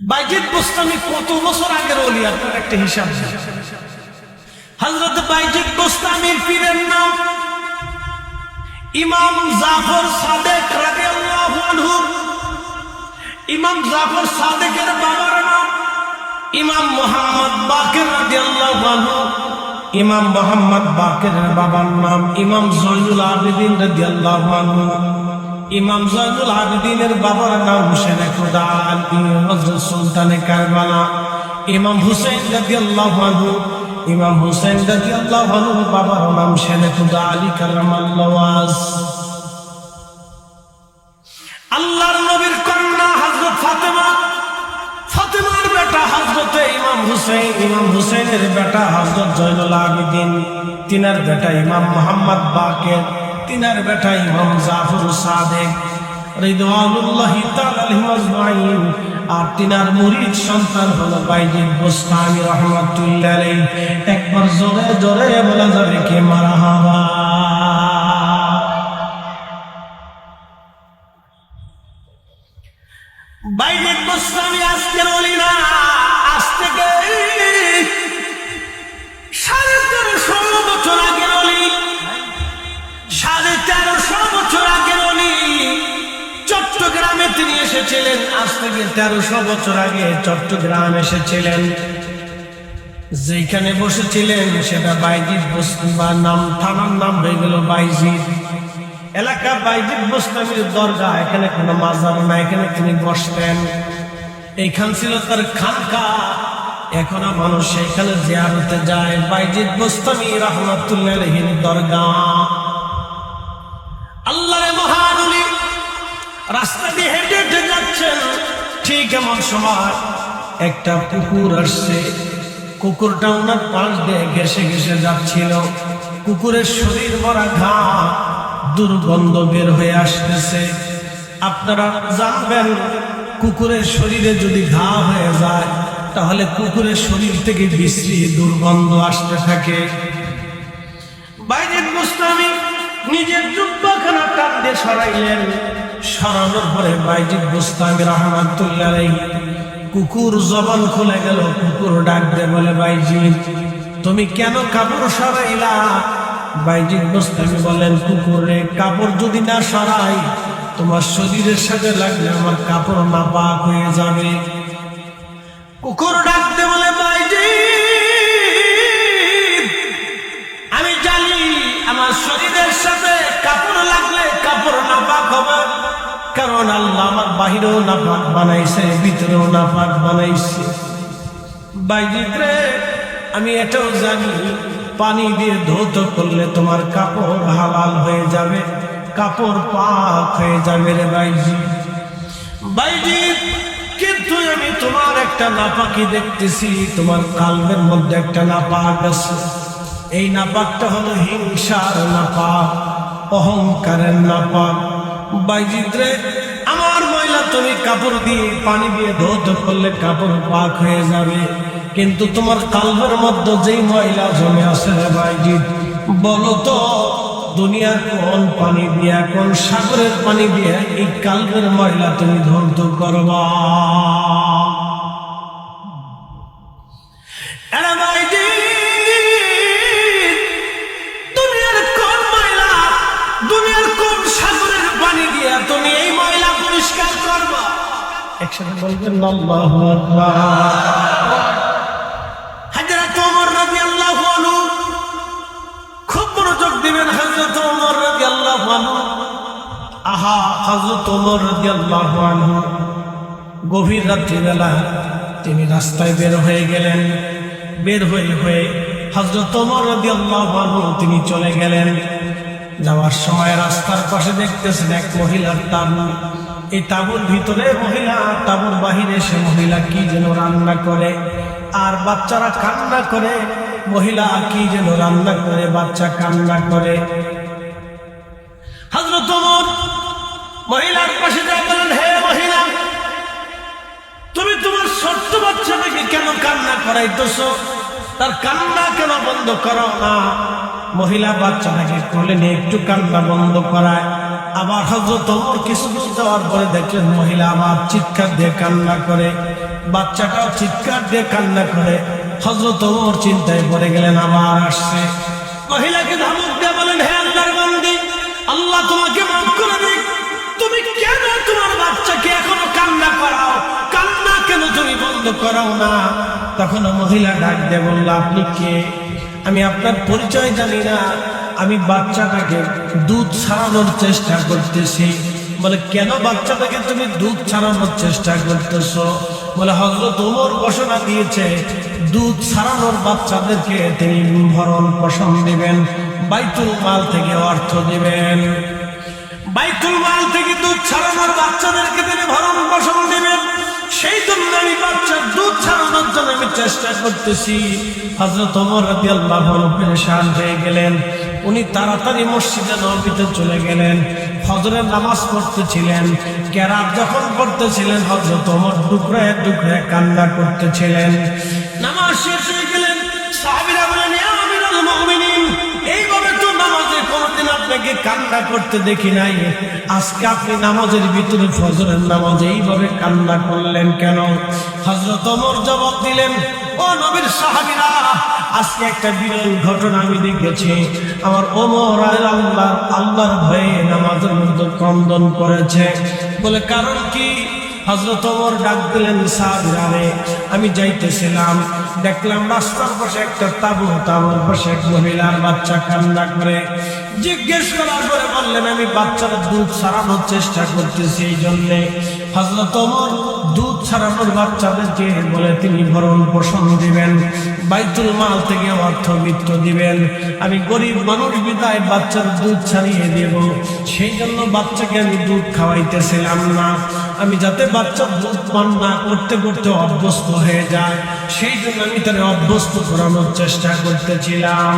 বাইজিদ কত বছর আগের ওলি, আপনার একটা হিসাব হজরত বাইজিদ পীরের নাম ইমাম জাফর সাদেক রাদিয়াল্লাহু আনহু। ইমাম জাফর সাদেকের বাবার নাম ইমাম মোহাম্মদ বাকের রাদিয়াল্লাহু আনহু। ইমাম মোহাম্মদ বাকের বাবার নাম ইমাম জয়নুল আবেদিন রাদিয়াল্লাহু আনহু। ইমাম জয়নুল আবেদিনের বাবার নাম হুসেন খুদা আলী হযরত সুলতানে কারবালা। ইমাম হুসেন রাদিয়াল্লাহু আনহু, ইমাম হুসেন রাদিয়াল্লাহু আনহু বাবার নাম শেন খুদা আলী কারামাল্লাহু ওয়াজ আল্লাহর নবীর কন্যা হযরত ফাতেমা, ফাতেমার বেটা হযরত ইমাম হুসেন ইমাম হুসেনের বেটা হযরত জয়নুল আবেদিন, তিনার বেটা ইমাম মোহাম্মদ বাকের। তিনার বেটা ইমাম জাফর সাদেক রিদওয়ানুল্লাহি তাআলা আজমাইন। আর তিনার murid সন্তান হলো বাইজিদ বুস্তামি রাহমাতুল্লাহ আলাইহি। একবার জোরে জোরে বলা যাবে কে মারহাবা আজ থেকে তেরোশো বছর আগে চট্টগ্রাম এসেছিলেন। যেখানে বসেছিলেন সেটা বাইজিদ বা নাম থানার নাম হয়ে গেল বাইজিদ এলাকা বাইজিদ বস্তামির দরগা, এখানে কোনো মাজার না, এখানে তিনি বসতেন। এইখান ছিল তার খানকা। এখনও মানুষ সেখানে জিয়ারতে যায়। বাইজিদ বস্তামি রহমতুল্লাহ দরগা। আল্লাহরে মহানুলি রাস্তা দিয়ে হেঁটে ঠিক এমন সময় একটা কুকুর আসছে। কুকুরটা ওনার পাশ দিয়ে ঘেসে ঘেসে যাচ্ছিল। কুকুরের শরীর ভরা ঘা দুর্গন্ধ বের হয়ে আসতেছে। আপনারা জানবেন, কুকুরের শরীরে যদি ঘা হয়ে যায়, তাহলে কুকুরের শরীর থেকে বিশ্রী দুর্গন্ধ আসতে থাকে। বাইরের গোস্বামী নিজের জুব্বাখানা টান সরাইলেন। সরানোর পরে বাইজিদ গোস্তামি রহমাতুল্লাহ কুকুর জবান খুলে গেল, কুকুর ডাক দে বলে, বাইজিদ, তুমি কেন কাপড় সরাইলা? বাইজিদ গোস্তামি বলেন কুকুরে কাপড় যদি না সরাই, তোমার শরীরের সাথে লাগলে আমার কাপড় না পাক হয়ে যাবে। কুকুর ডাকতে বলে, বাইজিদ, আমি জানি আমার শরীরের সাথে কাপড় লাগলে কাপড় নাপাক হবে। কারণ আল্লাহ আমার বাহিরেও নাপাক বানাইছে, ভিতরেও নাপাক বানাইছে। বাইজিৎ রে, আমি এটাও জানি, পানি দিয়ে ধৌত করলে তোমার কাপড় হালাল হয়ে যাবে, কাপড় পাক হয়ে যাবে রে বাইজি বাইজিৎ কিন্তু আমি তোমার একটা নাপাকি দেখতেছি, তোমার কালবের মধ্যে একটা নাপাক আছে। এই নাপাকটা হলো হিংসার নাপাক অহংকারের নাপাক বাইজিদ্রে আমার ময়লা তুমি কাপড় দিয়ে পানি দিয়ে ধৌত করলে কাপড় পাক হয়ে যাবে। কিন্তু তোমার কালবের মধ্যে যেই ময়লা জমে আছে রে বাইজিদ বলো তো, দুনিয়ার কোন পানি দিয়া, কোন সাগরের পানি দিয়া এই কালবের ময়লা তুমি ধৌত করবা? একসাথে বলবেন আল্লাহু খুব আহা গভীর রাত্রিবেলা তিনি রাস্তায় বের হয়ে গেলেন। বের হয়ে হয়ে হজরত তিনি চলে গেলেন। যাওয়ার সময় রাস্তার পাশে দেখতেছেন এক মহিলার তাবু এই তাবুর ভিতরে মহিলা, তাবুর বাহিরে সে মহিলা কি যেন রান্না করে? আর বাচ্চারা কান্না করে, মহিলা কি যেন রান্না করে, বাচ্চা কান্না করে। হজরত মহিলার পাশে যা বলেন, হে মহিলা, তুমি তোমার ছোট্ট বাচ্চাটাকে কেন কান্না করাইতেছ? তার কান্না কেন বন্ধ করো না? মহিলা বাচ্চাটাকে কোলে নিয়ে একটু কান্না বন্ধ করায়। আবার হজরত ওমর কিছু দূর যাওয়ার পরে দেখলেন মহিলা আবার চিৎকার দিয়ে কান্না করে, বাচ্চাটাও চিৎকার দিয়ে কান্না করে। হজরত ওমর চিন্তায় পড়ে গেলেন, আবার আসছে। মহিলাকে ধমক দিয়ে বলেন, হে আল্লাহর বন্দি, আল্লাহ তোমাকে মাফ করে দিক। তুমি কেন তোমার বাচ্চাকে এখনও কান্না করাও? কান্না কেন তুমি বন্ধ করাও না? তখন মহিলা ডাক দিয়ে বলল, আপনি কে? আমি আপনার পরিচয় জানি না। আমি বাচ্চাটাকে দুধ ছাড়ানোর চেষ্টা করতেছি। বলে, কেন বাচ্চাটাকে তুমি দুধ ছাড়ানোর চেষ্টা করতেছ? বলে হজরত ওমর ঘোষণা দিয়েছে, দুধ ছাড়ানোর বাচ্চাদেরকে তিনি ভরণ পোষণ দিবেন, বাইতুল মাল থেকে অর্থ দিবেন। বাইতুল মাল থেকে দুধ ছাড়ানোর বাচ্চাদেরকে তিনি ভরণ পোষণ দিবেন। সেই জন্য আমি বাচ্চার দুধ ছাড়ানোর জন্য আমি চেষ্টা করতেছি। হজরত ওমর রাদিয়াল্লাহু আনহু হয়ে গেলেন। উনি তাড়াতাড়ি মসজিদে নবীতে চলে গেলেন, হজরের নামাজ পড়তেছিলেন, কেরাত যখন পড়তেছিলেন হজরত অমর টুকরায় টুকরায় কান্না করতেছিলেন। নামাজ শেষ হয়ে গেলেন, সাহাবীরা আপনাকে কান্না করতে দেখি নাই। আজকে আপনি নামাজের ভিতরে ফজরের নামাজ এইভাবে কান্না করলেন কেন? হজরত অমর জবাব দিলেন, ও নবীর সাহাবিরা, আজকে একটা বিরল ঘটনা আমি দেখেছি। আমার ওমর আল্লাহ, আল্লাহর ভয়ে নামাজের মধ্যে ক্রন্দন করেছে। বলে, কারণ কি? হজরত ওমর ডাক দিলেন, সাহাবিরারে, আমি যাইতেছিলাম। দেখলাম রাস্তার পাশে একটা তাবু, তাবুর পাশে এক মহিলার বাচ্চা কান্না করে। জিজ্ঞেস করার পরে বললেন, আমি বাচ্চার দুধ ছাড়ানোর চেষ্টা করতেছি এই জন্যে। হজরত ওমর দুধ ছাড়ানোর বাচ্চাদেরকে বলে, তিনি ভরণ পোষণ দিবেন, বাইতুল মাল থেকে অর্থ বিত্ত দিবেন। আমি গরিব মানুষ বিদায় বাচ্চার দুধ ছাড়িয়ে দেব। সেই জন্য বাচ্চাকে আমি দুধ খাওয়াইতেছিলাম না। আমি যাতে বাচ্চা দুধ পান না করতে করতে অভ্যস্ত হয়ে যায়, সেই জন্য আমি তাদের অভ্যস্ত করানোর চেষ্টা করতেছিলাম।